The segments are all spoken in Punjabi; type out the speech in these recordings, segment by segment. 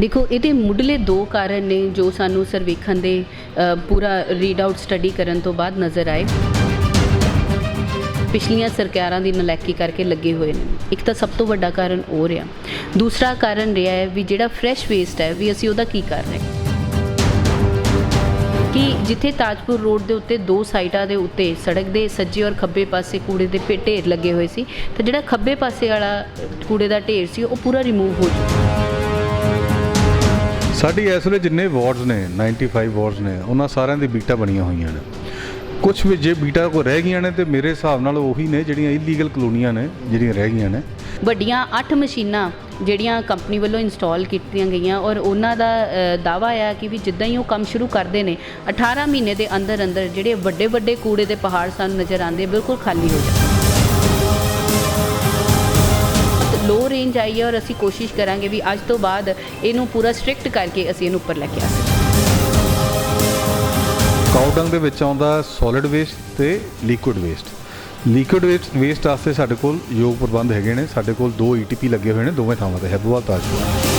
ਦੇਖੋ, ਇਹਦੇ ਮੁੱਢਲੇ ਦੋ ਕਾਰਨ ਨੇ ਜੋ ਸਾਨੂੰ ਸਰਵੇਖਣ ਦੇ ਪੂਰਾ ਰੀਡ ਆਊਟ ਸਟੱਡੀ ਕਰਨ ਤੋਂ ਬਾਅਦ ਨਜ਼ਰ ਆਏ। ਪਿਛਲੀਆਂ ਸਰਕਾਰਾਂ ਦੀ ਨਲਾਇਕੀ ਕਰਕੇ ਲੱਗੇ ਹੋਏ ਨੇ। ਇੱਕ ਤਾਂ ਸਭ ਤੋਂ ਵੱਡਾ ਕਾਰਨ ਉਹ ਰਿਹਾ। ਦੂਸਰਾ ਕਾਰਨ ਰਿਹਾ ਹੈ ਵੀ ਜਿਹੜਾ ਫਰੈਸ਼ ਵੇਸਟ ਹੈ, ਵੀ ਅਸੀਂ ਉਹਦਾ ਕੀ ਕਰ ਰਹੇ ਹਾਂ? ਕਿ ਜਿੱਥੇ ਤਾਜਪੁਰ ਰੋਡ ਦੇ ਉੱਤੇ ਦੋ ਸਾਈਡਾਂ ਦੇ ਉੱਤੇ ਸੜਕ ਦੇ ਸੱਜੇ ਔਰ ਖੱਬੇ ਪਾਸੇ ਕੂੜੇ ਦੇ ਢੇਰ ਲੱਗੇ ਹੋਏ ਸੀ, ਤੇ ਜਿਹੜਾ ਖੱਬੇ ਪਾਸੇ ਵਾਲਾ ਕੂੜੇ ਦਾ ਢੇਰ ਸੀ, ਉਹ ਪੂਰਾ ਰਿਮੂਵ ਹੋ ਚੁੱਕਾ ਸਾਡੀ ਇਸ ਵੇਲੇ ਜਿੰਨੇ ਵਾਰਡਸ ਨੇ 95 ਵਾਰਡਸ ਨੇ ਉਹਨਾਂ ਸਾਰਿਆਂ ਦੀ ਬੀਟਾ ਬਣੀਆਂ ਹੋਈਆਂ ਨੇ। ਕੁਝ ਵੀ ਜੇ ਬੀਟਾ ਕੋ ਰਹਿ ਗਈਆਂ ਨੇ ਤੇ ਮੇਰੇ ਹਿਸਾਬ ਨਾਲ ਉਹੀ ਨੇ ਜਿਹੜੀਆਂ ਇਲੀਗਲ ਕਲੋਨੀਆਂ ਨੇ ਜਿਹੜੀਆਂ ਰਹਿ ਗਈਆਂ ਨੇ। ਵੱਡੀਆਂ 8 ਮਸ਼ੀਨਾਂ ਜਿਹੜੀਆਂ ਕੰਪਨੀ ਵੱਲੋਂ ਇੰਸਟਾਲ ਕੀਤੀਆਂ ਗਈਆਂ ਔਰ ਉਹਨਾਂ ਦਾ ਅ, ਦਾਅਵਾ ਆ ਕਿ ਵੀ ਜਿੱਦਾਂ ਹੀ ਉਹ ਕੰਮ ਸ਼ੁਰੂ ਕਰਦੇ ਨੇ 18 ਮਹੀਨੇ ਦੇ ਅੰਦਰ ਅੰਦਰ ਜਿਹੜੇ ਵੱਡੇ ਵੱਡੇ ਕੂੜੇ ਦੇ ਪਹਾੜ ਸਾਨੂੰ ਨਜ਼ਰ ਆਉਂਦੇ ਬਿਲਕੁਲ ਖਾਲੀ ਹੋ ਜਾਂਦੇ ਰੇਂਜ ਆਈ ਹੈ ਔਰ ਅਸੀਂ ਕੋਸ਼ਿਸ਼ ਕਰਾਂਗੇ ਵੀ ਅੱਜ ਤੋਂ ਬਾਅਦ ਇਹਨੂੰ ਪੂਰਾ ਸਟ੍ਰਿਕਟ ਕਰਕੇ ਅਸੀਂ ਇਹਨੂੰ ਉੱਪਰ ਲੈ ਕੇ ਆ ਸਕੀਏ। ਕਾਊਡੰਗ ਦੇ ਵਿੱਚ ਆਉਂਦਾ ਸੋਲਿਡ ਵੇਸਟ ਤੇ liquid waste liquid waste waste ਸਾਡੇ ਕੋਲ ਯੋਗ ਪ੍ਰਬੰਧ ਹੈਗੇ ਨੇ। ਸਾਡੇ ਕੋਲ ਦੋ ਈਟੀਪੀ ਲੱਗੇ ਹੋਏ ਨੇ ਦੋਵੇਂ ਥਾਵਾਂ ਤੇ ਹੈਬੋਵਾਲ ਤਾਜਪੁਰ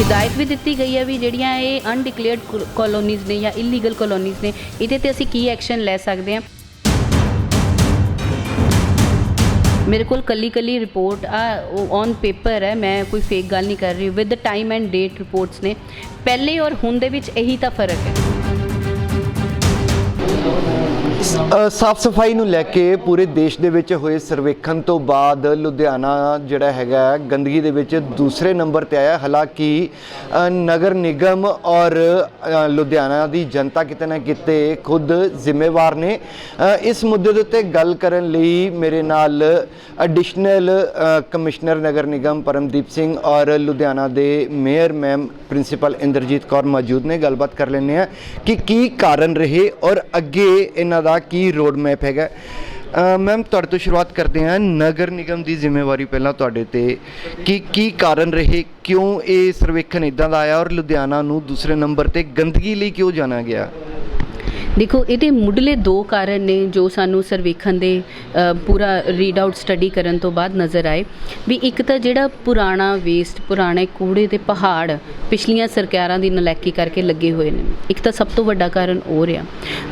ਹਿਦਾਇਤ ਵੀ ਦਿੱਤੀ ਗਈ ਹੈ ਵੀ ਜਿਹੜੀਆਂ ਇਹ ਅਨਡਿਕਲੇਅਰਡ ਕਲੋਨੀਜ਼ ਨੇ ਜਾਂ ਇਲੀਗਲ ਕਲੋਨੀਜ਼ ਨੇ ਇਹਦੇ ਤੇ ਅਸੀਂ ਕੀ ਐਕਸ਼ਨ ਲੈ ਸਕਦੇ ਹਾਂ? ਮੇਰੇ ਕੋਲ ਕੱਲੀ ਕੱਲੀ ਰਿਪੋਰਟ ਆ ਔਨ ਪੇਪਰ ਹੈ, ਮੈਂ ਕੋਈ ਫੇਕ ਗੱਲ ਨਹੀਂ ਕਰ ਰਹੀ with time and date reports ਨੇ। ਪਹਿਲੇ ਔਰ ਹੁਣ ਦੇ ਵਿੱਚ ਇਹੀ ਤਾਂ ਫ਼ਰਕ ਹੈ। ਸਾਫ਼ ਸਫ਼ਾਈ ਨੂੰ ਲੈ ਕੇ ਪੂਰੇ ਦੇਸ਼ ਦੇ ਵਿੱਚ ਹੋਏ ਸਰਵੇਖਣ ਤੋਂ ਬਾਅਦ ਲੁਧਿਆਣਾ ਜਿਹੜਾ ਹੈਗਾ ਗੰਦਗੀ ਦੇ ਵਿੱਚ ਦੂਸਰੇ ਨੰਬਰ ਤੇ ਆਇਆ। ਹਾਲਾਂਕਿ ਨਗਰ ਨਿਗਮ ਔਰ ਲੁਧਿਆਣਾ ਦੀ ਜਨਤਾ ਕਿਤੇ ਨਾ ਕਿਤੇ ਖੁਦ ਜ਼ਿੰਮੇਵਾਰ ਨੇ। ਇਸ ਮੁੱਦੇ ਦੇ ਉੱਤੇ ਗੱਲ ਕਰਨ ਲਈ ਮੇਰੇ ਨਾਲ ਐਡੀਸ਼ਨਲ ਕਮਿਸ਼ਨਰ ਨਗਰ ਨਿਗਮ ਪਰਮਦੀਪ ਸਿੰਘ ਔਰ ਲੁਧਿਆਣਾ ਦੇ mayor ma'am principal Inderjit Kaur ਮੌਜੂਦ ਨੇ। ਗੱਲਬਾਤ ਕਰ ਲੈਂਦੇ ਆ ਕਿ ਕੀ ਕਾਰਨ ਰਹੇ ਔਰ ਅੱਗੇ ਇਹਨਾਂ ਦਾ ਕੀ ਰੋਡ ਮੈਪ ਹੈਗਾ ਮੈਮ ਤੁਹਾਡੇ ਤੋਂ ਸ਼ੁਰੂਆਤ ਕਰਦੇ ਹਾਂ। ਨਗਰ ਨਿਗਮ ਦੀ ਜ਼ਿੰਮੇਵਾਰੀ ਪਹਿਲਾਂ ਤੁਹਾਡੇ ਤੇ। ਕਿ, ਕੀ ਕਾਰਨ ਰਹੇ? ਕਿਉਂ ਇਹ ਸਰਵੇਖਣ ਇਦਾਂ ਦਾ ਆਇਆ ਔਰ ਲੁਧਿਆਣਾ ਨੂੰ ਦੂਸਰੇ ਨੰਬਰ ਤੇ ਗੰਦਗੀ ਲਈ ਕਿਉਂ ਜਾਣਿਆ ਗਿਆ? ਦੇਖੋ ਇਹਦੇ ਮੁੱਢਲੇ ਦੋ ਕਾਰਨ ਨੇ ਜੋ ਸਾਨੂੰ ਸਰਵੇਖਣ ਦੇ ਪੂਰਾ ਰੀਡ ਆਊਟ ਸਟੱਡੀ ਕਰਨ ਤੋਂ ਬਾਅਦ ਨਜ਼ਰ ਆਏ। ਵੀ ਇੱਕ ਤਾਂ ਜਿਹੜਾ ਪੁਰਾਣਾ ਵੇਸਟ ਪੁਰਾਣੇ ਕੂੜੇ ਦੇ ਪਹਾੜ ਪਿਛਲੀਆਂ ਸਰਕਾਰਾਂ ਦੀ ਨਲਾਇਕੀ ਕਰਕੇ ਲੱਗੇ ਹੋਏ ਨੇ ਇੱਕ ਤਾਂ ਸਭ ਤੋਂ ਵੱਡਾ ਕਾਰਨ ਉਹ ਰਿਹਾ।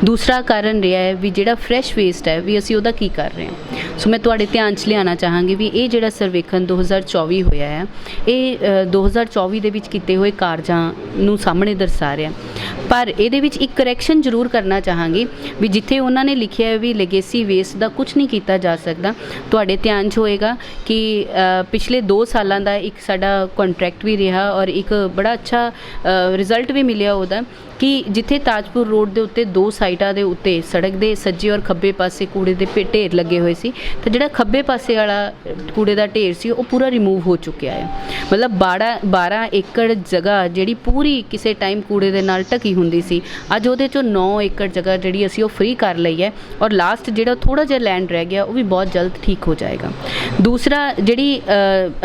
ਦੂਸਰਾ ਕਾਰਨ ਰਿਹਾ ਹੈ ਵੀ ਜਿਹੜਾ ਫਰੈਸ਼ ਵੇਸਟ ਹੈ ਵੀ ਅਸੀਂ ਉਹਦਾ ਕੀ ਕਰ ਰਹੇ ਹਾਂ? ਸੋ ਮੈਂ ਤੁਹਾਡੇ ਧਿਆਨ 'ਚ ਲਿਆਉਣਾ ਚਾਹਾਂਗੀ ਵੀ ਇਹ ਜਿਹੜਾ ਸਰਵੇਖਣ 2024 ਹੋਇਆ ਹੈ ਇਹ ਅ, 2024 ਦੇ ਵਿੱਚ ਕੀਤੇ ਹੋਏ ਕਾਰਜਾਂ ਨੂੰ ਸਾਹਮਣੇ ਦਰਸਾ ਰਿਹਾ ਪਰ ਇਹਦੇ ਵਿੱਚ ਇੱਕ ਕਰੈਕਸ਼ਨ ਜ਼ਰੂਰ ਕਰਨਾ ਚਾਹਾਂਗੀ ਵੀ ਜਿੱਥੇ ਉਹਨਾਂ ਨੇ ਲਿਖਿਆ ਹੈ ਵੀ ਲੈਗੇਸੀ ਵੇਸਟ ਦਾ ਕੁਝ ਨਹੀਂ ਕੀਤਾ ਜਾ ਸਕਦਾ, ਤੁਹਾਡੇ ਧਿਆਨ 'ਚ ਹੋਏਗਾ ਕਿ ਪਿਛਲੇ 2 ਸਾਲਾਂ ਦਾ ਇੱਕ ਸਾਡਾ ਕੰਟਰੈਕਟ ਵੀ ਰਿਹਾ ਔਰ ਇੱਕ ਬੜਾ ਅੱਛਾ ਰਿਜ਼ਲਟ ਵੀ ਮਿਲਿਆ ਉਹਦਾ। ਕਿ ਜਿੱਥੇ ਤਾਜਪੁਰ ਰੋਡ ਦੇ ਉੱਤੇ ਦੋ ਸਾਈਡਾਂ ਦੇ ਉੱਤੇ ਸੜਕ ਦੇ ਸੱਜੇ ਔਰ ਖੱਬੇ ਪਾਸੇ ਕੂੜੇ ਦੇ ਢੇਰ ਲੱਗੇ ਹੋਏ ਸੀ, ਤੇ ਜਿਹੜਾ ਖੱਬੇ ਪਾਸੇ ਵਾਲਾ ਕੂੜੇ ਦਾ ਢੇਰ ਸੀ, ਉਹ ਪੂਰਾ ਰਿਮੂਵ ਹੋ ਚੁੱਕਿਆ ਹੈ ਮਤਲਬ 12 12 ਏਕੜ ਜਗ੍ਹਾ ਜਿਹੜੀ ਪੂਰੀ ਕਿਸੇ ਟਾਈਮ ਕੂੜੇ ਦੇ ਨਾਲ ਢਕੀ ਹੁੰਦੀ ਸੀ, ਅੱਜ ਉਹਦੇ ਚੋਂ 9 ਏਕੜ ਜਗ੍ਹਾ ਜਿਹੜੀ ਅਸੀਂ ਉਹ ਫ੍ਰੀ ਕਰ ਲਈ ਹੈ, ਔਰ ਲਾਸਟ ਜਿਹੜਾ ਥੋੜਾ ਜਿਹਾ ਲੈਂਡ ਰਹਿ ਗਿਆ, ਉਹ ਵੀ ਬਹੁਤ ਜਲਦ ਠੀਕ ਹੋ ਜਾਏਗਾ। ਦੂਸਰਾ ਜਿਹੜੀ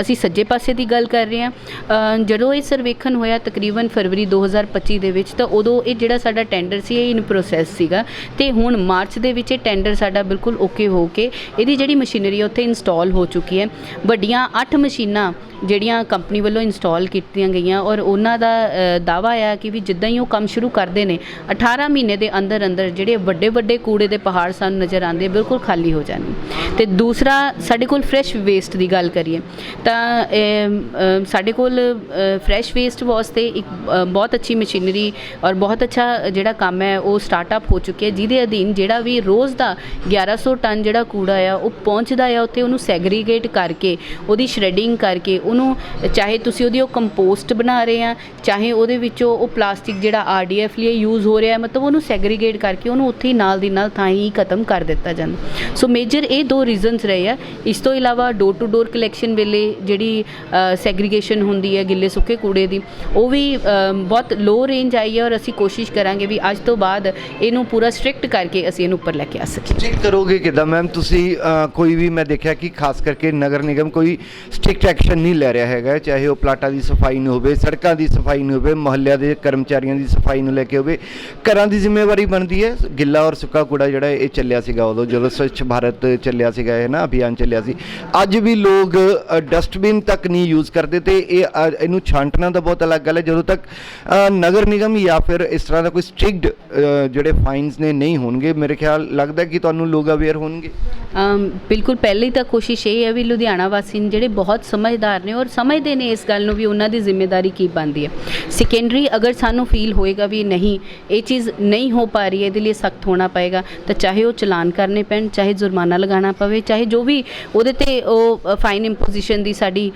ਅਸੀਂ ਸੱਜੇ ਪਾਸੇ ਦੀ ਗੱਲ ਕਰ ਰਹੇ ਹਾਂ ਜਦੋਂ ਇਹ ਸਰਵੇਖਣ ਹੋਇਆ ਤਕਰੀਬਨ ਫਰਵਰੀ 2025 ਦੇ ਵਿੱਚ, ਤਾਂ ਉਦੋਂ ਇਹ ਜਿਹੜਾ ਸਾਡਾ ਟੈਂਡਰ ਸੀ, ਇਹ ਇਨ ਪ੍ਰੋਸੈਸ ਸੀਗਾ ਤੇ ਹੁਣ ਮਾਰਚ ਦੇ ਵਿੱਚ ਇਹ ਟੈਂਡਰ ਸਾਡਾ ਬਿਲਕੁਲ ਓਕੇ ਹੋ ਕੇ ਇਹਦੀ ਜਿਹੜੀ ਮਸ਼ੀਨਰੀ ਉੱਥੇ ਇੰਸਟਾਲ ਹੋ ਚੁੱਕੀ ਹੈ। ਵੱਡੀਆਂ 8 ਮਸ਼ੀਨਾਂ ਜਿਹੜੀਆਂ ਕੰਪਨੀ ਵੱਲੋਂ ਇੰਸਟਾਲ ਕੀਤੀਆਂ ਗਈਆਂ ਔਰ ਉਹਨਾਂ ਦਾ ਅ, ਦਾਅਵਾ ਆ ਕਿ ਵੀ ਜਿੱਦਾਂ ਹੀ ਉਹ ਕੰਮ ਸ਼ੁਰੂ ਕਰਦੇ ਨੇ 18 ਮਹੀਨੇ ਦੇ ਅੰਦਰ ਅੰਦਰ ਜਿਹੜੇ ਵੱਡੇ ਵੱਡੇ ਕੂੜੇ ਦੇ ਪਹਾੜ ਸਾਨੂੰ ਨਜ਼ਰ ਆਉਂਦੇ ਬਿਲਕੁਲ ਖਾਲੀ ਹੋ ਜਾਣਗੇ ਤੇ ਦੂਸਰਾ ਸਾਡੇ ਕੋਲ ਫਰੈਸ਼ ਵੇਸਟ ਦੀ ਗੱਲ ਕਰੀਏ ਤਾਂ ਸਾਡੇ ਕੋਲ ਫਰੈਸ਼ ਵੇਸਟ ਵਾਸਤੇ ਇੱਕ ਅ, ਬਹੁਤ ਅੱਛੀ ਮਸ਼ੀਨਰੀ ਔਰ ਬਹੁਤ ਅੱਛਾ ਜਿਹੜਾ ਕੰਮ ਹੈ ਉਹ ਸਟਾਰਟਅਪ ਹੋ ਚੁੱਕਿਆ ਜਿਹਦੇ ਅਧੀਨ ਜਿਹੜਾ ਵੀ ਰੋਜ਼ ਦਾ 1100 ਟਨ ਜਿਹੜਾ ਕੂੜਾ ਆ ਉਹ ਪਹੁੰਚਦਾ ਆ ਉੱਥੇ ਉਹਨੂੰ ਸੈਗਰੀਗੇਟ ਕਰਕੇ ਉਹਦੀ ਸ਼੍ਰੈਡਿੰਗ ਕਰਕੇ ਉਹਨੂੰ ਚਾਹੇ ਤੁਸੀਂ ਉਹਦੀ ਉਹ ਕੰਪੋਸਟ ਬਣਾ ਰਹੇ ਆ, ਚਾਹੇ ਉਹਦੇ ਵਿੱਚੋਂ ਉਹ ਪਲਾਸਟਿਕ ਜਿਹੜਾ ਆਰਡੀਐਫ ਲਈ ਯੂਜ਼ ਹੋ ਰਿਹਾ ਮਤਲਬ ਉਹਨੂੰ ਸੈਗਰੀਗੇਟ ਕਰਕੇ ਉਹਨੂੰ ਉੱਥੇ ਹੀ ਨਾਲ ਦੀ ਨਾਲ ਥਾਂ ਹੀ ਖਤਮ ਕਰ ਦਿੱਤਾ ਜਾਂਦਾ। ਸੋ ਮੇਜਰ ਇਹ ਦੋ ਰੀਜ਼ਨਸ ਰਹੇ ਆ। ਇਸ ਤੋਂ ਇਲਾਵਾ ਡੋਰ ਟੂ ਡੋਰ ਕਲੈਕਸ਼ਨ ਵੇਲੇ ਜਿਹੜੀ ਸੈਗਰੀਗੇਸ਼ਨ ਹੁੰਦੀ ਹੈ ਗਿੱਲੇ ਸੁੱਕੇ ਕੂੜੇ ਦੀ, ਉਹ ਵੀ ਬਹੁਤ ਲੋ ਰੇਂਜ ਆਈ ਹੈ ਔਰ ਅਸੀਂ ਕੋਸ਼ਿਸ਼ ਕਰਾਂਗੇ ਵੀ ਅੱਜ ਤੋਂ ਬਾਅਦ ਇਹਨੂੰ ਪੂਰਾ ਸਟ੍ਰਿਕਟ ਕਰਕੇ ਅਸੀਂ ਇਹਨੂੰ ਉੱਪਰ ਲੈ ਕੇ ਆ ਸਕੀਏ। ਚੈੱਕ ਕਰੋਗੇ ਕਿਦਾਂ? ਮੈਮ ਤੁਸੀਂ ਕੋਈ ਵੀ ਮੈਂ ਦੇਖਿਆ ਕਿ ਖਾਸ ਕਰਕੇ ਨਗਰ ਨਿਗਮ ਕੋਈ ਸਟ੍ਰਿਕਟ ਐਕਸ਼ਨ ਨਹੀਂ ਲੈ ਰਿਹਾ ਹੈਗਾ, ਚਾਹੇ ਉਹ ਪਲਾਟਾਂ ਦੀ ਸਫ਼ਾਈ ਨੂੰ ਹੋਵੇ, ਸੜਕਾਂ ਦੀ ਸਫ਼ਾਈ ਨੂੰ ਹੋਵੇ, ਮੁਹੱਲਿਆਂ ਦੇ ਕਰਮਚਾਰੀਆਂ ਦੀ ਸਫ਼ਾਈ ਨੂੰ ਲੈ ਕੇ ਹੋਵੇ, ਘਰਾਂ ਦੀ ਜ਼ਿੰਮੇਵਾਰੀ ਬਣਦੀ ਹੈ। ਗਿੱਲਾ ਔਰ ਸੁੱਕਾ ਕੂੜਾ ਜਿਹੜਾ ਇਹ ਚੱਲਿਆ ਸੀਗਾ ਉਦੋਂ, ਜਦੋਂ ਸਵੱਛ ਭਾਰਤ ਚੱਲਿਆ ਸੀਗਾ, ਇਹ ਨਾ ਅਭਿਆਨ ਚੱਲਿਆ ਸੀ। ਅੱਜ ਵੀ ਲੋਕ ਡਸਟਬਿਨ ਤੱਕ ਨਹੀਂ ਯੂਜ਼ ਕਰਦੇ ਤੇ ਇਹ ਇਹਨੂੰ ਛਾਂਟਣਾ ਤਾਂ ਬਹੁਤ ਅਲੱਗ ਗੱਲ ਹੈ। ਜਦੋਂ ਤੱਕ ਨਗਰ ਨਿਗਮ ਜਾਂ ਫਿਰ ਇਸ ਤਰ੍ਹਾਂ ਦਾ ਕੋਈ ਸਟ੍ਰਿਕਟ ਜਿਹੜੇ ਫਾਈਨਸ ਨੇ ਨਹੀਂ ਹੋਣਗੇ, ਮੇਰੇ ਖਿਆਲ ਲੱਗਦਾ ਕਿ ਤੁਹਾਨੂੰ ਲੋਕ ਅਵੇਅਰ ਹੋਣਗੇ। ਅਮ, ਬਿਲਕੁਲ ਪਹਿਲੀ ਤਾਂ ਕੋਸ਼ਿਸ਼ ਇਹ ਹੈ ਵੀ ਲੁਧਿਆਣਾ ਵਾਸੀ ਨੇ ਜਿਹੜੇ ਬਹੁਤ ਸਮਝਦਾਰ ਨੇ ਔਰ ਸਮਝਦੇ ਨੇ ਇਸ ਗੱਲ ਨੂੰ ਵੀ ਉਹਨਾਂ ਦੀ ਜ਼ਿੰਮੇਵਾਰੀ ਕੀ ਬਣਦੀ ਹੈ। ਸੈਕੰਡਰੀ ਅਗਰ ਸਾਨੂੰ ਫੀਲ ਹੋਏਗਾ ਵੀ ਨਹੀਂ, ਇਹ ਚੀਜ਼ ਨਹੀਂ ਹੋ ਪਾ ਰਹੀ ਹੈ ਇਹਦੇ ਲਈ ਸਖਤ ਹੋਣਾ ਪਏਗਾ, ਤਾਂ ਚਾਹੇ ਉਹ ਚਲਾਨ ਕਰਨੇ ਪੈਣ, ਚਾਹੇ ਜੁਰਮਾਨਾ ਲਗਾਉਣਾ ਪਵੇ, ਚਾਹੇ ਜੋ ਵੀ ਉਹਦੇ ਤੇ ਉਹ ਫਾਈਨ ਇੰਪੋਜੀਸ਼ਨ ਦੀ ਸਾਡੀ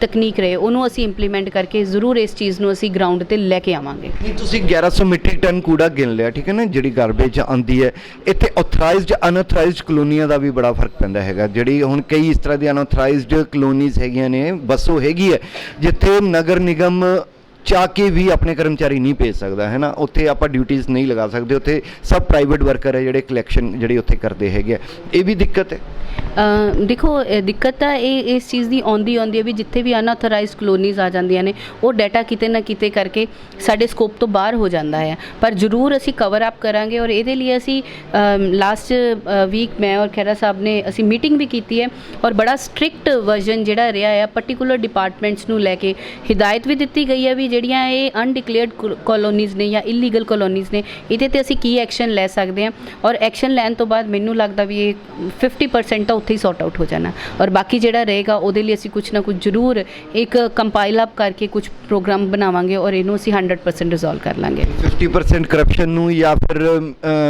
ਤਕਨੀਕ ਰਹੇ, ਉਹਨੂੰ ਅਸੀਂ ਇੰਪਲੀਮੈਂਟ ਕਰਕੇ ਜ਼ਰੂਰ ਇਸ ਚੀਜ਼ ਨੂੰ ਅਸੀਂ ਗਰਾਊਂਡ ਤੇ ਲੈ ਕੇ ਆਵਾਂਗੇ। ਨਹੀਂ, ਤੁਸੀਂ 1100 ਮੀਟ੍ਰਿਕ ਟਨ ਕੂੜਾ ਗਿਣ ਲਿਆ, ਠੀਕ ਹੈ ਨਾ, ਜਿਹੜੀ ਗਾਰਬੇਜ ਆਉਂਦੀ ਹੈ, ਇੱਥੇ ਆਥੋਰਾਈਜ਼ਡ ਅਨਆਥੋਰਾਈਜ਼ਡ ਕਲੋਨੀਆਂ ਦਾ ਵੀ ਬੜਾ ਫ਼ਰਕ ਪੈਂਦਾ ਹੈਗਾ, ਜਿਹੜੀ ਹੁਣ ਕਈ ਇਸ ਤਰ੍ਹਾਂ ਦੀਆਂ ਅਨਆਥੋਰਾਈਜ਼ਡ ਕਲੋਨੀਜ਼ ਹੈਗੀਆਂ ਨੇ ਬਸੋ ਹੈਗੀ ਹੈ ਜਿੱਥੇ ਨਗਰ ਨਿਗਮ ਚਾਹ ਕੇ ਵੀ ਆਪਣੇ ਕਰਮਚਾਰੀ ਨਹੀਂ ਭੇਜ ਸਕਦਾ, ਹੈ ਨਾ? ਉੱਥੇ ਆਪਾਂ ਡਿਊਟੀਆਂ ਨਹੀਂ ਲਗਾ ਸਕਦੇ, ਉੱਥੇ ਸਭ ਪ੍ਰਾਈਵੇਟ ਵਰਕਰ ਹੈ ਜਿਹੜੇ ਕਲੈਕਸ਼ਨ ਜਿਹੜੀ ਉੱਥੇ ਕਰਦੇ ਹੈਗੇ ਇਹ ਵੀ ਦਿੱਕਤ ਹੈ? ਦੇਖੋ ਦਿੱਕਤ ਤਾਂ ਇਹ, ਇਸ ਚੀਜ਼ ਦੀ ਆਉਂਦੀ ਆਉਂਦੀ ਹੈ ਵੀ ਜਿੱਥੇ ਵੀ ਅਨਆਥੋਰਾਈਜ਼ਡ ਕਲੋਨੀਜ਼ ਆ ਜਾਂਦੀਆਂ ਨੇ, ਉਹ ਡਾਟਾ ਕਿਤੇ ਨਾ ਕਿਤੇ ਕਰਕੇ ਸਾਡੇ ਸਕੋਪ ਤੋਂ ਬਾਹਰ ਹੋ ਜਾਂਦਾ ਹੈ। ਪਰ ਜ਼ਰੂਰ ਅਸੀਂ ਕਵਰ ਅਪ ਕਰਾਂਗੇ ਔਰ ਇਹਦੇ ਲਈ ਅਸੀਂ ਲਾਸਟ ਵੀਕ ਮੈਂ ਔਰ ਖੈਰਾ ਸਾਹਿਬ ਨੇ ਅਸੀਂ ਮੀਟਿੰਗ ਵੀ ਕੀਤੀ ਹੈ ਔਰ ਬੜਾ ਸਟ੍ਰਿਕਟ ਵਰਜ਼ਨ ਜਿਹੜਾ ਰਿਹਾ ਹੈ ਪਾਰਟਿਕੂਲਰ ਡਿਪਾਰਟਮੈਂਟਸ ਨੂੰ ਲੈ ਕੇ ਹਿਦਾਇਤ ਵੀ ਦਿੱਤੀ ਗਈ ਹੈ ਵੀ ਜਿਹੜੀਆਂ ਇਹ ਅਨਡਿਕਲੇਅਰਡ ਕਾਲੋਨੀਜ਼ ਨੇ ਜਾਂ ਇਲੀਗਲ ਕਾਲੋਨੀਜ਼ ਨੇ, ਇਹਦੇ ਤੇ ਅਸੀਂ ਕੀ ਐਕਸ਼ਨ ਲੈ ਸਕਦੇ ਹਾਂ? ਔਰ ਐਕਸ਼ਨ ਲੈਣ ਤੋਂ ਬਾਅਦ ਮੈਨੂੰ ਲੱਗਦਾ ਵੀ ਇਹ 50% ਤਾਂ ਉੱਥੇ ਹੀ ਸੌਟ ਆਊਟ ਹੋ ਜਾਣਾ। ਔਰ ਬਾਕੀ ਜਿਹੜਾ ਰਹੇਗਾ, ਉਹਦੇ ਲਈ ਅਸੀਂ ਕੁਝ ਨਾ ਕੁਝ ਜ਼ਰੂਰ ਇੱਕ ਕੰਪਾਈਲ ਅਪ ਕਰਕੇ ਕੁਝ ਪ੍ਰੋਗਰਾਮ ਬਣਾਵਾਂਗੇ ਔਰ ਇਹਨੂੰ ਅਸੀਂ 100% ਰਿਜ਼ੋਲਵ ਕਰ ਲਾਂਗੇ। 50% ਕਰਪਸ਼ਨ ਨੂੰ ਜਾਂ ਫਿਰ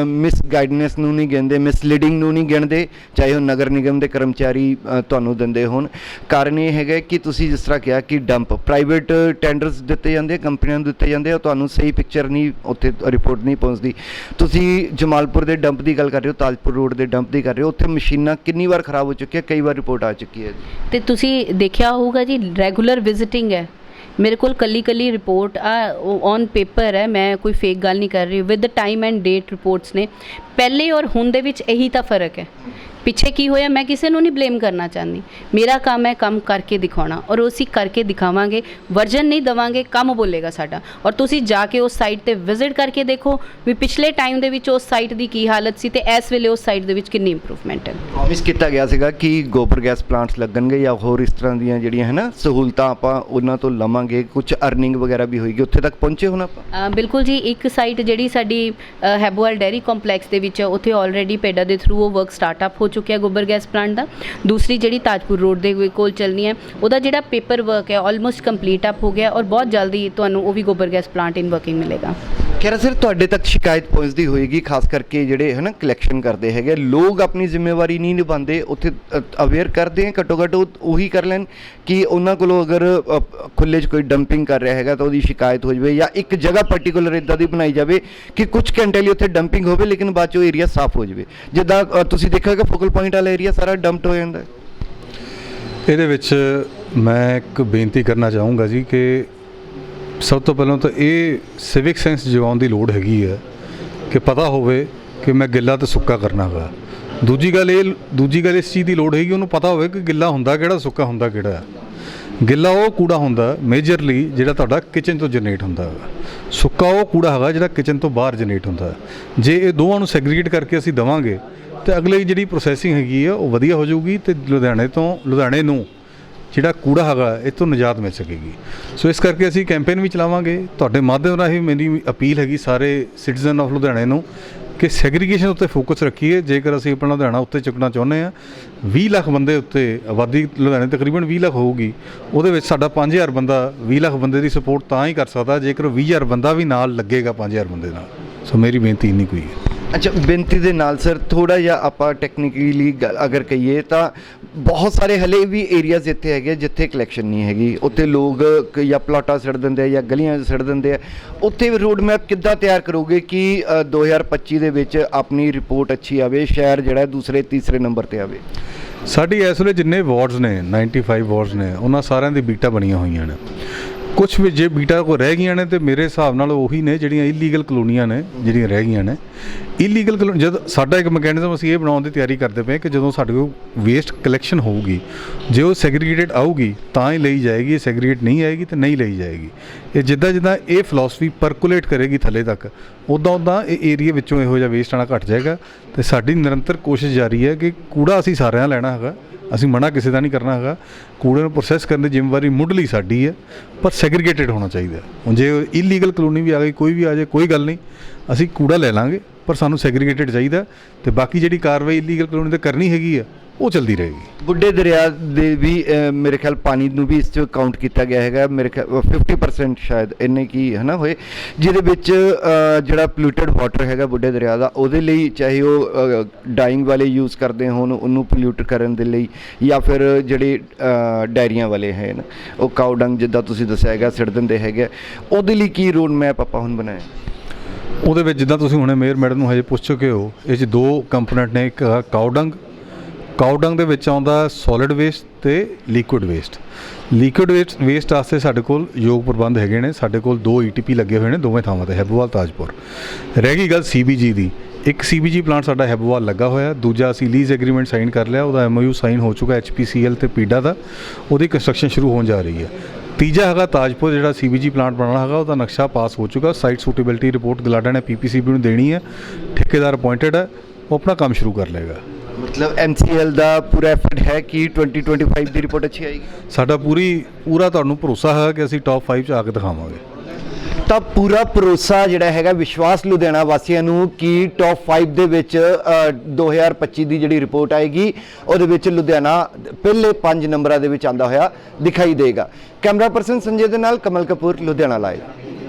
ਮਿਸ ਗਾਈਡਨੈਂਸ ਨੂੰ ਨਹੀਂ ਗਿਣਦੇ ਮਿਸਲੀਡਿੰਗ ਨੂੰ ਨਹੀਂ ਗਿਣਦੇ, ਚਾਹੇ ਉਹ ਨਗਰ ਨਿਗਮ ਦੇ ਕਰਮਚਾਰੀ ਤੁਹਾਨੂੰ ਦਿੰਦੇ ਹੋਣ। ਕਾਰਨ ਇਹ ਹੈਗਾ ਕਿ ਤੁਸੀਂ ਜਿਸ ਤਰ੍ਹਾਂ ਕਿਹਾ ਕਿ ਡੰਪ ਪ੍ਰਾਈਵੇਟ ਟੈਂਡਰਸ ਦਿੱਤੇ ਜਾਂਦੇ, ਕੰਪਨੀਆਂ ਨੂੰ ਦਿੱਤੇ ਜਾਂਦੇ ਆ, ਤੁਹਾਨੂੰ ਸਹੀ ਪਿਕਚਰ ਨਹੀਂ ਉੱਥੇ ਰਿਪੋਰਟ ਨਹੀਂ ਪਹੁੰਚਦੀ। ਤੁਸੀਂ ਜਮਾਲਪੁਰ ਦੇ ਡੰਪ ਦੀ ਗੱਲ ਕਰ ਰਹੇ ਹੋ, ਤਾਜਪੁਰ ਰੋਡ ਦੇ ਡੰਪ ਦੀ ਕਰ ਰਹੇ ਹੋ, ਉੱਥੇ ਮਸ਼ੀਨਾਂ ਕਿੰਨੀ ਵਾਰ ਖਰਾਬ ਹੋ ਚੁੱਕੀਆਂ, ਕਈ ਵਾਰ ਰਿਪੋਰਟ ਆ ਚੁੱਕੀ ਹੈ ਤੇ ਤੁਸੀਂ ਦੇਖਿਆ ਹੋਊਗਾ ਜੀ ਰੈਗੂਲਰ ਵਿਜ਼ਿਟਿੰਗ ਹੈ। ਮੇਰੇ ਕੋਲ ਕੱਲੀ ਕੱਲੀ ਰਿਪੋਰਟ ਆ ਔਨ ਪੇਪਰ ਹੈ, ਮੈਂ ਕੋਈ ਫੇਕ ਗੱਲ ਨਹੀਂ ਕਰ ਰਹੀ with time and date reports ਨੇ। ਪਹਿਲੇ ਔਰ ਹੁਣ ਦੇ ਵਿੱਚ ਇਹੀ ਤਾਂ ਫ਼ਰਕ ਹੈ। ਪਿੱਛੇ ਕੀ ਹੋਇਆ ਮੈਂ ਕਿਸੇ ਨੂੰ ਨਹੀਂ ਬਲੇਮ ਕਰਨਾ ਚਾਹੁੰਦੀ। ਮੇਰਾ ਕੰਮ ਹੈ ਕੰਮ ਕਰਕੇ ਦਿਖਾਉਣਾ ਔਰ ਉਹ ਅਸੀਂ ਕਰਕੇ ਦਿਖਾਵਾਂਗੇ ਵਰਜਨ ਨਹੀਂ ਦਵਾਂਗੇ ਕੰਮ ਬੋਲੇਗਾ ਸਾਡਾ। ਔਰ ਤੁਸੀਂ ਜਾ ਕੇ ਉਸ ਸਾਈਟ ਤੇ ਵਿਜ਼ਿਟ ਕਰਕੇ ਦੇਖੋ ਵੀ ਪਿਛਲੇ ਟਾਈਮ ਦੇ ਵਿੱਚ ਉਸ ਸਾਈਟ ਦੀ ਕੀ ਹਾਲਤ ਸੀ ਤੇ ਇਸ ਵੇਲੇ ਉਸ ਸਾਈਟ ਦੇ ਵਿੱਚ ਕਿੰਨੀ ਇੰਪਰੂਵਮੈਂਟ ਹੈ। ਪ੍ਰੋਮਿਸ ਕੀਤਾ ਗਿਆ ਸੀਗਾ ਕਿ ਗੋਬਰ ਗੈਸ ਪਲਾਂਟਸ ਲੱਗਣਗੇ ਜਾਂ ਹੋਰ ਇਸ ਤਰ੍ਹਾਂ ਦੀਆਂ ਜਿਹੜੀਆਂ ਹੈ ਨਾ ਸਹੂਲਤਾਂ ਆਪਾਂ ਉਹਨਾਂ ਤੋਂ ਲਵਾਂਗੇ ਕੁਝ ਅਰਨਿੰਗ ਵਗੈਰਾ ਵੀ ਹੋਏਗੀ ਉੱਥੇ ਤੱਕ ਪਹੁੰਚੇ ਹੁਣ ਆਪਾਂ? ਬਿਲਕੁਲ ਜੀ ਇੱਕ ਸਾਈਟ ਜਿਹੜੀ ਸਾਡੀ ਹੈਬੋਅਲ ਡੈਰੀ ਕੰਪਲੈਕਸ ਦੇ ਵਿੱਚ ਉੱਥੇ ਆਲਰੇਡੀ ਪੈਡਾ ਦੇ ਥਰੂ ਉਹ ਵਰਕ ਸਟਾਰਟਅਪ ਹੋ ਚੁੱਕਿਆ ਗੋਬਰ ਗੈਸ ਪਲਾਂਟ ਦਾ। ਦੂਸਰੀ ਜਿਹੜੀ ਤਾਜਪੁਰ ਰੋਡ ਦੇ ਕੋਲ ਚੱਲਣੀ ਹੈ, ਉਹਦਾ ਜਿਹੜਾ ਪੇਪਰ ਵਰਕ ਹੈ ਆਲਮੋਸਟ ਕੰਪਲੀਟ ਅਪ ਹੋ ਗਿਆ ਔਰ ਬਹੁਤ ਜਲਦੀ ਤੁਹਾਨੂੰ ਉਹ ਵੀ ਗੋਬਰ ਗੈਸ ਪਲਾਂਟ ਇਨ ਵਰਕਿੰਗ ਮਿਲੇਗਾ। ਖੈਰ ਸਰ ਤੁਹਾਡੇ ਤੱਕ ਸ਼ਿਕਾਇਤ ਪਹੁੰਚਦੀ ਹੋਏਗੀ ਖਾਸ ਕਰਕੇ ਜਿਹੜੇ ਹੈ ਨਾ ਕਲੈਕਸ਼ਨ ਕਰਦੇ ਹੈਗੇ ਲੋਕ ਆਪਣੀ ਜ਼ਿੰਮੇਵਾਰੀ ਨਹੀਂ ਨਿਭਾਉਂਦੇ ਉੱਥੇ ਅਵੇਅਰ ਕਰਦੇ ਆ ਘੱਟੋ ਘੱਟ ਉਹ ਉਹੀ ਕਰ ਲੈਣ ਕਿ ਉਹਨਾਂ ਕੋਲੋਂ ਅਗਰ ਅ, ਖੁੱਲੇ 'ਚ ਕੋਈ ਡੰਪਿੰਗ ਕਰ ਰਿਹਾ ਹੈਗਾ ਤਾਂ ਉਹਦੀ ਸ਼ਿਕਾਇਤ ਹੋ ਜਾਵੇ ਜਾਂ ਇੱਕ ਜਗ੍ਹਾ ਪਾਰਟਿਕੂਲਰ ਇਦਾਂ ਦੀ ਬਣਾਈ ਜਾਵੇ ਕਿ ਕੁਝ ਘੰਟੇ ਲਈ ਉੱਥੇ ਡੰਪਿੰਗ ਹੋਵੇ ਲੇਕਿਨ ਬਾਅਦ 'ਚ ਉਹ ਏਰੀਆ ਸਾਫ਼ ਹੋ ਜਾਵੇ। ਜਿੱਦਾਂ ਤੁਸੀਂ ਦੇਖਿਆ ਕਿ ਫੋਕਲ ਪੁਆਇੰਟ ਵਾਲਾ ਏਰੀਆ ਸਾਰਾ ਡੰਪਡ ਹੋ ਜਾਂਦਾ ਹੈ। ਇਹਦੇ ਵਿੱਚ ਮੈਂ ਇੱਕ ਬੇਨਤੀ ਕਰਨਾ ਚਾਹੂੰਗਾ ਜੀ ਕਿ ਸਭ ਤੋਂ ਪਹਿਲਾਂ ਤਾਂ ਇਹ ਸਿਵਿਕ ਸੈਂਸ ਜਗਾਉਣ ਦੀ ਲੋੜ ਹੈਗੀ ਹੈ ਕਿ ਪਤਾ ਹੋਵੇ ਕਿ ਮੈਂ ਗਿੱਲਾ ਤੇ ਸੁੱਕਾ ਕਰਨਾ ਵਾ। ਦੂਜੀ ਗੱਲ ਇਹ, ਦੂਜੀ ਗੱਲ ਇਸ ਚੀਜ਼ ਦੀ ਲੋੜ ਹੈਗੀ, ਉਹਨੂੰ ਪਤਾ ਹੋਵੇ ਕਿ ਗਿੱਲਾ ਹੁੰਦਾ ਕਿਹੜਾ, ਸੁੱਕਾ ਹੁੰਦਾ ਕਿਹੜਾ ਗਿੱਲਾ ਉਹ ਕੂੜਾ ਹੁੰਦਾ ਮੇਜਰਲੀ ਜਿਹੜਾ ਤੁਹਾਡਾ ਕਿਚਨ ਤੋਂ ਜਨਰੇਟ ਹੁੰਦਾ ਹੈ ਸੁੱਕਾ ਉਹ ਕੂੜਾ ਹੈਗਾ ਜਿਹੜਾ ਕਿਚਨ ਤੋਂ ਬਾਹਰ ਜਨਰੇਟ ਹੁੰਦਾ ਜੇ ਇਹ ਦੋਵਾਂ ਨੂੰ ਸੈਗਰੀਗੇਟ ਕਰਕੇ ਅਸੀਂ ਦਵਾਂਗੇ, ਤੇ ਅਗਲੇ ਜਿਹੜੀ ਪ੍ਰੋਸੈਸਿੰਗ ਹੈਗੀ ਆ, ਉਹ ਵਧੀਆ ਹੋ ਜਾਊਗੀ ਤੇ ਲੁਧਿਆਣੇ ਤੋਂ, ਲੁਧਿਆਣੇ ਨੂੰ ਜਿਹੜਾ ਕੂੜਾ ਹੈਗਾ ਇਹ ਤੋਂ ਨਿਜਾਤ ਮਿਲ ਸਕੇਗੀ। ਸੋ ਇਸ ਕਰਕੇ ਅਸੀਂ ਕੈਂਪੇਨ ਵੀ ਚਲਾਵਾਂਗੇ। ਤੁਹਾਡੇ ਮਾਧਿਅਮ ਰਾਹੀਂ ਮੇਰੀ ਅਪੀਲ ਹੈਗੀ ਸਾਰੇ ਸਿਟੀਜ਼ਨ ਆਫ ਲੁਧਿਆਣੇ ਨੂੰ ਕਿ ਸੈਗਰੀਗੇਸ਼ਨ ਉੱਤੇ ਫੋਕਸ ਰੱਖੀਏ। ਜੇਕਰ ਅਸੀਂ ਆਪਣਾ ਲੁਧਿਆਣਾ ਉੱਤੇ ਚੁੱਕਣਾ ਚਾਹੁੰਦੇ ਆ 20 ਲੱਖ ਬੰਦੇ ਉੱਤੇ ਆਬਾਦੀ ਲੁਧਿਆਣੇ ਤਕਰੀਬਨ 20 ਲੱਖ ਹੋਊਗੀ। ਉਹਦੇ ਵਿੱਚ ਸਾਡਾ 5000 ਬੰਦਾ 20 ਲੱਖ ਬੰਦੇ ਦੀ ਸਪੋਰਟ ਤਾਂ ਹੀ ਕਰ ਸਕਦਾ, ਜੇਕਰ 20000 ਬੰਦਾ ਵੀ ਨਾਲ ਲੱਗੇਗਾ 5000 ਬੰਦੇ ਨਾਲ। ਸੋ ਮੇਰੀ ਬੇਨਤੀ ਇੰਨੀ ਕੋਈ ਹੈ। ਅੱਛਾ ਬੇਨਤੀ ਦੇ ਨਾਲ ਸਰ ਥੋੜਾ ਜਿਹਾ ਆਪਾਂ ਟੈਕਨੀਕਲੀ ਅਗਰ ਕਹੀਏ ਤਾਂ ਬਹੁਤ ਸਾਰੇ ਹਲੇ ਵੀ ਏਰੀਆਜ਼ ਇੱਥੇ ਹੈਗੇ ਜਿੱਥੇ ਕਲੈਕਸ਼ਨ ਨਹੀਂ ਹੈਗੀ। ਉੱਥੇ ਲੋਕ ਜਾਂ ਪਲਾਟਾਂ ਸੜ ਦਿੰਦੇ ਆ ਜਾਂ ਗਲੀਆਂ 'ਚ ਸੜ ਦਿੰਦੇ ਆ। ਉੱਥੇ ਰੋਡ ਮੈਪ ਕਿੱਦਾਂ ਤਿਆਰ ਕਰੋਗੇ ਕਿ ਅ, 2025 ਦੇ ਵਿੱਚ ਆਪਣੀ ਰਿਪੋਰਟ ਅੱਛੀ ਆਵੇ ਸ਼ਹਿਰ ਜਿਹੜਾ ਦੂਸਰੇ ਤੀਸਰੇ ਨੰਬਰ ਤੇ ਆਵੇ? ਸਾਡੀ ਇਸ ਵੇਲੇ ਜਿੰਨੇ ਵਾਰਡਸ ਨੇ 95 ਵਾਰਡਸ ਨੇ ਉਹਨਾਂ ਸਾਰਿਆਂ ਦੀ ਬੀਟਾ ਬਣੀਆਂ ਹੋਈਆਂ ਨੇ। ਕੁਝ ਵੀ ਜੇ ਬੀਟਾ ਕੋ ਰਹਿ ਗਈਆਂ ਨੇ ਤੇ ਮੇਰੇ ਹਿਸਾਬ ਨਾਲ ਉਹੀ ਨੇ ਜਿਹੜੀਆਂ ਇਲੀਗਲ ਕਲੋਨੀਆਂ ਨੇ, ਜਿਹੜੀਆਂ ਰਹਿ ਗਈਆਂ ਨੇ। ਇਲੀਗਲ ਕਲੋਨੀ ਜਦ ਸਾਡਾ ਇੱਕ ਮੈਕੈਨਿਜ਼ਮ ਅਸੀਂ ਇਹ ਬਣਾਉਣ ਦੀ ਤਿਆਰੀ ਕਰਦੇ ਪਏ ਕਿ ਜਦੋਂ ਸਾਡੇ ਕੋਲ ਵੇਸਟ ਕਲੈਕਸ਼ਨ ਹੋਊਗੀ, ਜੇ ਉਹ ਸੈਗਰੀਗੇਟਡ ਆਊਗੀ, ਤਾਂ ਹੀ ਲਈ ਜਾਏਗੀ ਸੈਗਰੀਗੇਟ ਨਹੀਂ ਆਏਗੀ ਤੇ ਨਹੀਂ ਲਈ ਜਾਏਗੀ। ਇਹ ਜਿੱਦਾਂ ਜਿੱਦਾਂ ਇਹ ਫਿਲਾਸਫੀ ਪਰਕੂਲੇਟ ਕਰੇਗੀ ਥੱਲੇ ਤੱਕ, ਉਦਾਂ ਉਦਾਂ ਇਹ ਏਰੀਆ ਵਿੱਚੋਂ ਇਹੋ ਜਿਹਾ ਵੇਸਟ ਆਣਾ ਘਟ ਜਾਏਗਾ ਤੇ ਸਾਡੀ ਨਿਰੰਤਰ ਕੋਸ਼ਿਸ਼ ਜਾਰੀ ਹੈ ਕਿ ਕੂੜਾ ਅਸੀਂ ਸਾਰਿਆਂ ਲੈਣਾ ਹੈਗਾ। ਅਸੀਂ ਮਨਾ ਕਿਸੇ ਦਾ ਨਹੀਂ ਕਰਨਾ ਹੈਗਾ। ਕੂੜੇ ਨੂੰ ਪ੍ਰੋਸੈਸ ਕਰਨ ਦੀ ਜ਼ਿੰਮੇਵਾਰੀ ਮੁੱਢਲੀ ਸਾਡੀ ਹੈ, ਪਰ ਸੈਗਰੀਗੇਟਿਡ ਹੋਣਾ ਚਾਹੀਦਾ ਹੁਣ ਜੇ ਇਲੀਗਲ ਕਲੋਨੀ ਵੀ ਆ ਗਈ, ਕੋਈ ਵੀ ਆ ਜਾਏ, ਕੋਈ ਗੱਲ ਨਹੀਂ। ਅਸੀਂ ਕੂੜਾ ਲੈ ਲਾਂਗੇ, ਪਰ ਸਾਨੂੰ ਸੈਗਰੀਗੇਟਿਡ ਚਾਹੀਦਾ ਤੇ ਬਾਕੀ ਜਿਹੜੀ ਕਾਰਵਾਈ ਇਲੀਗਲ ਕਲੋਨੀ ਤੇ ਕਰਨੀ ਹੈਗੀ ਆ ਉਹ ਚੱਲਦੀ ਰਹੇਗੀ। ਬੁੱਢੇ ਦਰਿਆ ਦੇ ਵੀ ਮੇਰੇ ਖਿਆਲ ਪਾਣੀ ਨੂੰ ਵੀ ਇਸ 'ਚ ਕਾਊਂਟ ਕੀਤਾ ਗਿਆ ਹੈਗਾ। ਮੇਰੇ ਖਿਆਲ 50% ਸ਼ਾਇਦ ਇੰਨੇ ਕੀ ਹੈ ਨਾ ਹੋਏ। ਜਿਹਦੇ ਵਿੱਚ ਜਿਹੜਾ ਪੋਲਿਊਟਡ ਵਾਟਰ ਹੈਗਾ ਬੁੱਢੇ ਦਰਿਆ ਦਾ ਉਹਦੇ ਲਈ ਚਾਹੇ ਉਹ ਡਾਈਂਗ ਵਾਲੇ ਯੂਜ਼ ਕਰਦੇ ਹੋਣ ਉਹਨੂੰ ਪੋਲਿਊਟ ਕਰਨ ਦੇ ਲਈ ਜਾਂ ਫਿਰ ਜਿਹੜੇ ਡਾਇਰੀਆਂ ਵਾਲੇ ਹਨ ਉਹ ਕਾਊ ਡੰਗ ਜਿੱਦਾਂ ਤੁਸੀਂ ਦੱਸਿਆ ਹੈਗਾ ਸਿੱਟ ਦਿੰਦੇ ਹੈਗੇ। ਉਹਦੇ ਲਈ ਕੀ ਰੋਡ ਮੈਪ ਆਪਾਂ ਹੁਣ ਬਣਾਇਆ? ਉਹਦੇ ਵਿੱਚ ਜਿੱਦਾਂ ਤੁਸੀਂ ਹੁਣੇ ਮੇਅਰ ਮੈਡਮ ਨੂੰ ਹਜੇ ਪੁੱਛ ਚੁੱਕੇ ਹੋ ਇਹ 'ਚ ਦੋ ਕੰਪੋਨੈਂਟ ਨੇ ਇੱਕ ਹੈਗਾ ਕਾਊਡੰਗ ਕਾਊਡੰਗ ਦੇ ਵਿੱਚ ਆਉਂਦਾ ਸੋਲਿਡ ਵੇਸਟ ਤੇ liquid waste liquid waste waste ਵਾਸਤੇ ਸਾਡੇ ਕੋਲ ਯੋਗ ਪ੍ਰਬੰਧ ਹੈਗੇ ਨੇ। ਸਾਡੇ ਕੋਲ ਦੋ ਈਟੀਪੀ ਲੱਗੇ ਹੋਏ ਨੇ, ਦੋਵੇਂ ਥਾਵਾਂ ਤੇ, ਹੈਬੋਵਾਲ, ਤਾਜਪੁਰ। ਰਹਿ ਗਈ ਗੱਲ ਸੀਬੀਜੀ ਦੀ। ਇੱਕ ਸੀਬੀਜੀ ਪਲਾਂਟ ਸਾਡਾ ਹੈਬੋਵਾਲ ਲੱਗਾ ਹੋਇਆ, ਦੂਜਾ ਅਸੀਂ ਲੀਜ਼ ਐਗਰੀਮੈਂਟ ਸਾਈਨ ਕਰ ਲਿਆ, ਉਹਦਾ ਐਮਓਯੂ ਸਾਈਨ ਹੋ ਚੁੱਕਾ ਐਚਪੀਸੀਐਲ ਤੇ ਪੀਡਾ ਦਾ। ਉਹਦੀ ਕੰਸਟਰਕਸ਼ਨ ਸ਼ੁਰੂ ਹੋਣ ਜਾ ਰਹੀ ਹੈ। ਤੀਜਾ ਹੈਗਾ ਤਾਜਪੁਰ, ਜਿਹੜਾ ਸੀਬੀਜੀ ਪਲਾਂਟ ਬਣਾਉਣਾ ਹੈਗਾ, ਉਹਦਾ ਨਕਸ਼ਾ ਪਾਸ ਹੋ ਚੁੱਕਾ। ਸਾਈਟ ਸੂਟੇਬਿਲਟੀ ਰਿਪੋਰਟ ਗਲਾਡਾ ਨੇ ਪੀਪੀਸੀਬੀ ਨੂੰ ਦੇਣੀ ਹੈ। ਠੇਕੇਦਾਰ ਅਪਾਇੰਟਡ ਹੈ। ਉਹ ਆਪਣਾ ਕੰਮ ਸ਼ੁਰੂ ਕਰ ਲਏਗਾ। ਮਤਲਬ ਐਮਸੀਐਲ ਦਾ ਪੂਰਾ ਐਫਰਟ ਹੈ ਕਿ 2025 ਦੀ ਰਿਪੋਰਟ ਅੱਛੀ ਆਏਗੀ? ਸਾਡਾ ਪੂਰੀ ਪੂਰਾ ਤੁਹਾਨੂੰ ਭਰੋਸਾ ਹੈ ਕਿ ਅਸੀਂ ਟੌਪ 5 ਚ ਆ ਕੇ ਦਿਖਾਵਾਂਗੇ। ਤਾਂ ਪੂਰਾ ਭਰੋਸਾ ਜਿਹੜਾ ਹੈਗਾ ਵਿਸ਼ਵਾਸ ਲੁਧਿਆਣਾ ਵਾਸੀਆਂ ਨੂੰ ਕਿ ਟੌਪ 5 ਦੇ ਵਿੱਚ ਅ, 2025 ਦੀ ਜਿਹੜੀ ਰਿਪੋਰਟ ਆਏਗੀ ਉਹਦੇ ਵਿੱਚ ਲੁਧਿਆਣਾ ਪਹਿਲੇ 5 ਨੰਬਰਾਂ ਦੇ ਵਿੱਚ ਆਂਦਾ ਹੋਇਆ ਦਿਖਾਈ ਦੇਗਾ। ਕੈਮਰਾ ਪਰਸਨ ਸੰਜੇ ਦੇ ਨਾਲ ਕਮਲ ਕਪੂਰ ਲੁਧਿਆਣਾ ਲਾਈਵ